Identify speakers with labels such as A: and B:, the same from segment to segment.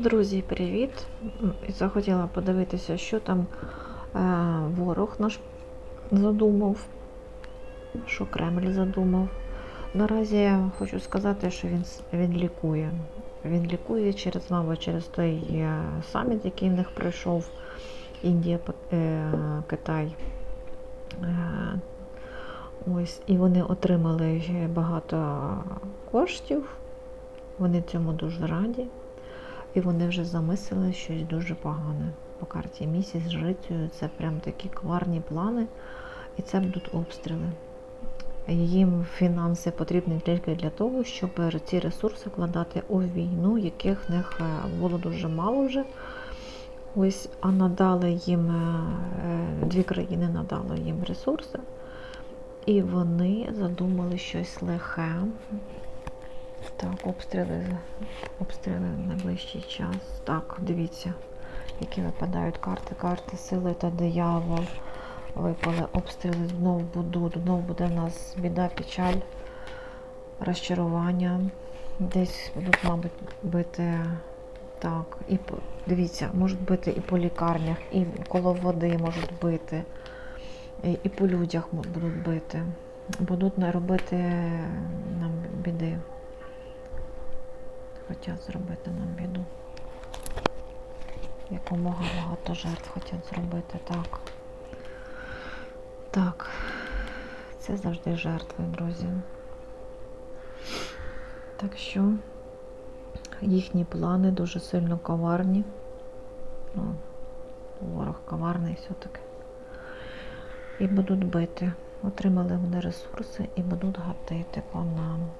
A: Друзі, привіт! Захотіла подивитися, що там е, ворог наш задумав, що Кремль задумав. Наразі я хочу сказати, що він, він лікує. Він лікує через, мабуть, через той е, саміт, який в них пройшов Індія, е, Китай. Ось, і вони отримали багато коштів. Вони цьому дуже раді. І вони вже замислили щось дуже погане. По карті місяць з життю це прям такі коварні плани, і це будуть обстріли. Їм фінанси потрібні тільки для того, щоб ці ресурси вкладати у війну, яких в них е, було дуже мало вже. Ось, а надали їм е, дві країни надали їм ресурси, і вони задумали щось лихе. Так, обстріли, обстріли в найближчий час. Так, дивіться, які випадають карти. Карти сили та диявол. Випали обстріли, знов будуть, знов буде в нас біда, печаль, розчарування. Десь будуть, мабуть, бити. Так, і дивіться, можуть бити і по лікарнях, і коло води можуть бити, і, і по людях будуть бити. Будуть робити нам біди. Хотять зробити нам біду. Якомога багато жертв хочуть зробити, так. Так, це завжди жертви, друзі. Так що їхні плани дуже сильно коварні. Ну, ворог коварний все-таки. І будуть бити. Отримали вони ресурси і будуть гатити по нам.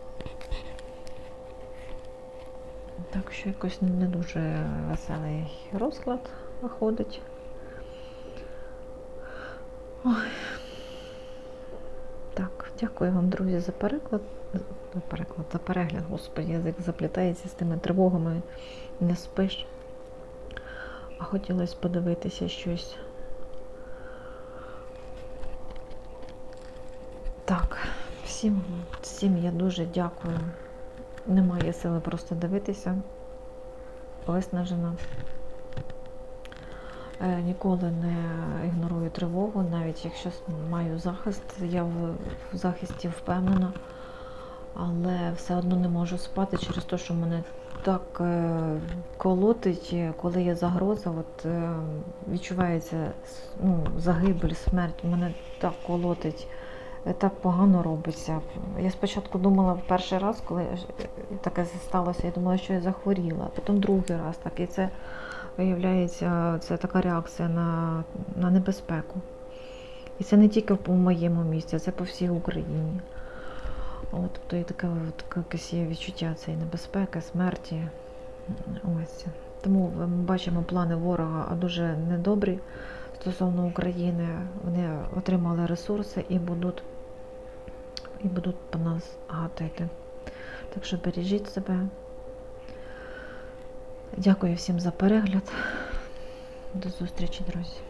A: Так що якось не дуже веселий розклад виходить. Ой. Так, дякую вам, друзі, за переклад. За переклад, за перегляд, господи, язик заплітається з тими тривогами, не спиш. А хотілося подивитися щось. Так, всім, всім я дуже дякую. Немає сили просто дивитися. Виснажена. Е, Ніколи не ігнорую тривогу, навіть якщо маю захист, я в, захисті впевнена, але все одно не можу спати через те, що мене так е, колотить, е, коли є загроза, от відчувається ну, загибель, смерть, мене так колотить. Е, Так погано робиться. Я спочатку думала перший раз, коли е, таке сталося, я думала, що я захворіла, потім другий раз так. І це виявляється, це така реакція на, на небезпеку. І це не тільки в моєму місті, це по всій Україні. От, тобто і таке, таке якесь є відчуття цієї небезпеки, смерті. Ось. Тому ми бачимо плани ворога дуже недобрі стосовно України. Вони отримали ресурси і будуть, і будуть по нас гатити. Так що бережіть себе. Дякую всім за перегляд. До зустрічі, друзі.